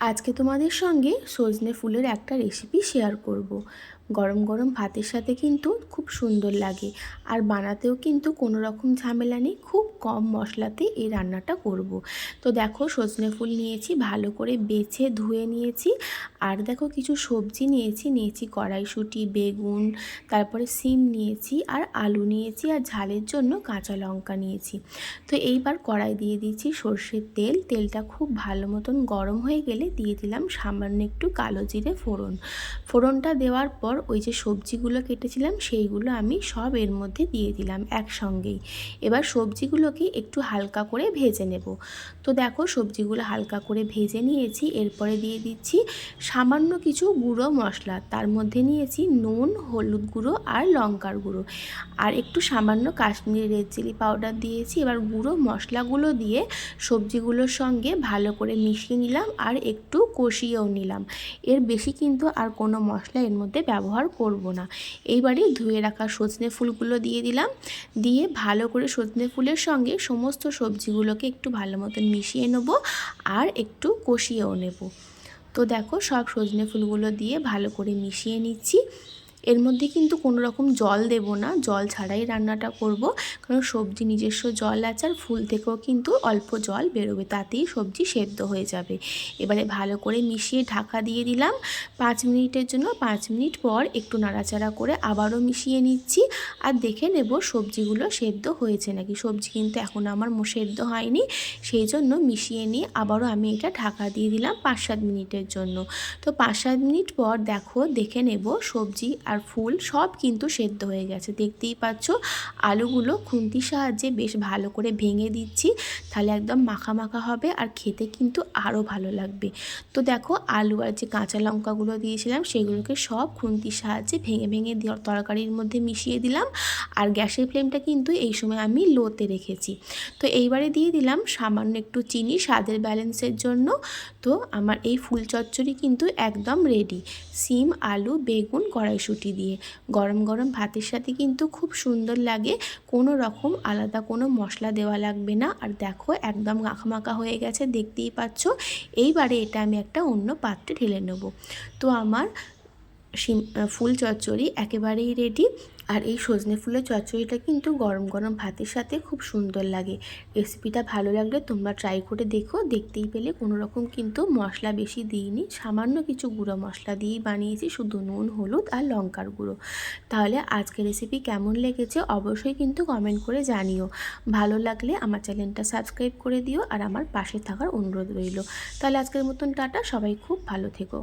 আজকে তোমাদের সঙ্গে সজনে ফুলের একটা রেসিপি শেয়ার করব। গরম গরম ভাতের সাথে কিন্তু খুব সুন্দর লাগে। আর বানাতেও কিন্তু কোনো রকম ঝামেলা নেই, খুব কম মশলাতে এই রান্নাটা করব। তো দেখো সজনে ফুল নিয়েছি, ভালো করে বেছে ধুয়ে নিয়েছি। আর দেখো কিছু সবজি নিয়েছি নিয়েছি কড়াইশুঁটি, বেগুন, তারপরে সিম নিয়েছি, আর আলু নিয়েছি, আর ঝালের জন্য কাঁচা লঙ্কা নিয়েছি। তো এইবার কড়াই দিয়ে দিয়েছি সর্ষের তেল, তেলটা খুব ভালো মতন গরম হয়ে গেলে দিয়ে দিলাম সামান্য একটু কালো জিরে ফোড়ন। ফোড়নটা দেওয়ার পর ওই যে সবজিগুলো কেটেছিলাম, সেইগুলো আমি সব এর মধ্যে দিয়ে দিলাম একসঙ্গেই। এবার সবজিগুলোকে একটু হালকা করে ভেজে নেব। তো দেখো সবজিগুলো হালকা করে ভেজে নিয়েছি, এরপরে দিয়ে দিচ্ছি সামান্য কিছু গুঁড়ো মশলা। তার মধ্যে নিয়েছি নুন, হলুদ গুঁড়ো আর লঙ্কার গুঁড়ো। আর একটু সামান্য কাশ্মীরি রেড চিলি পাউডার দিয়েছি। এবার গুঁড়ো মশলাগুলো দিয়ে সবজিগুলোর সঙ্গে ভালো করে মিশিয়ে নিলাম আর একটু কষিয়েও নিলাম। এর বেশি কিন্তু আর কোনো মশলা এর মধ্যে ব্যবহার করব না। এইবারে ধুয়ে রাখা সজনে ফুলগুলো দিয়ে দিলাম। দিয়ে ভালো করে সজনে ফুলের সঙ্গে সমস্ত সবজিগুলোকে একটু ভালো মতন মিশিয়ে নেব আর একটু কষিয়েও নেব। তো দেখো সব সজনে ফুলগুলো দিয়ে ভালো করে মিশিয়ে নিচ্ছি। এর মধ্যে কিন্তু কোনো রকম জল দেব না। জল ছাড়াই রান্নাটা করব। কারণ সবজি নিজস্ব জল আছে আর ফুল থেকেও কিন্তু অল্প জল বেরোবে। তাতেই সবজি সেদ্ধ হয়ে যাবে। এবারে ভালো করে মিশিয়ে ঢাকা দিয়ে দিলাম। পাঁচ মিনিটের জন্য পাঁচ মিনিট পর একটু নাড়াচাড়া করে আবারও মিশিয়ে নিচ্ছি। আর দেখে নেব সবজিগুলো সেদ্ধ হয়েছে নাকি। সবজি কিন্তু এখন আমার সেদ্ধ হয়নি। সেই জন্য মিশিয়ে নিয়ে আবারও আমি এটা ঢাকা দিয়ে দিলাম পাঁচ সাত মিনিটের জন্য। তো পাঁচ সাত মিনিট পর দেখো, দেখে নেব সবজি আর আর ফুল সব কিন্তু সেদ্ধ হয়ে গেছে। দেখতেই পাচ্ছ? আলুগুলো খুন্তির সাহায্যে বেশ ভালো করে ভেঙে দিচ্ছি। তাহলে একদম মাখা মাখা হবে আর খেতে কিন্তু আরও ভালো লাগবে। তো দেখো, আলু আর যে কাঁচা লঙ্কাগুলো দিয়েছিলাম, সেগুলোকে সব খুন্তির সাহায্যে ভেঙে ভেঙে তরকারির মধ্যে মিশিয়ে দিলাম। আর গ্যাসের ফ্লেমটা কিন্তু এই সময় আমি লোতে রেখেছি। তো এইবারে দিয়ে দিলাম সামান্য একটু চিনি স্বাদের ব্যালেন্সের জন্য। তো আমার এই ফুল চচ্চড়ি কিন্তু একদম রেডি সিম, আলু, বেগুন, কড়াইশুঁটি রুটি দিয়ে। গরম গরম ভাতের সাথে কিন্তু খুব সুন্দর লাগে। কোনো রকম আলাদা কোনো মশলা দেওয়া লাগবে না। আর দেখো একদম মাখা হয়ে গেছে, দেখতেই পাচ্ছ। এইবারে এটা আমি একটা অন্য পাত্রে ঢেলে নেব। তো আমার ফুল চচ্চড়ি একেবারেই রেডি আর এই সজনে ফুলের চচ্চড়িটা কিন্তু গরম গরম ভাতের সাথে খুব সুন্দর লাগে। রেসিপিটা ভালো লাগলে তোমরা ট্রাই করে দেখো। দেখতেই পেলে কোনো রকম কিন্তু মশলা বেশি দিইনি। সামান্য কিছু গুঁড়ো মশলা দিয়েই বানিয়েছি, শুধু নুন, হলুদ আর লঙ্কার গুঁড়ো। তাহলে আজকের রেসিপি কেমন লেগেছে অবশ্যই কিন্তু কমেন্ট করে জানিও। ভালো লাগলে আমার চ্যানেলটা সাবস্ক্রাইব করে দিও আর আমার পাশে থাকার অনুরোধ রইল। তাহলে আজকের মতন টাটা। সবাই খুব ভালো থেকো।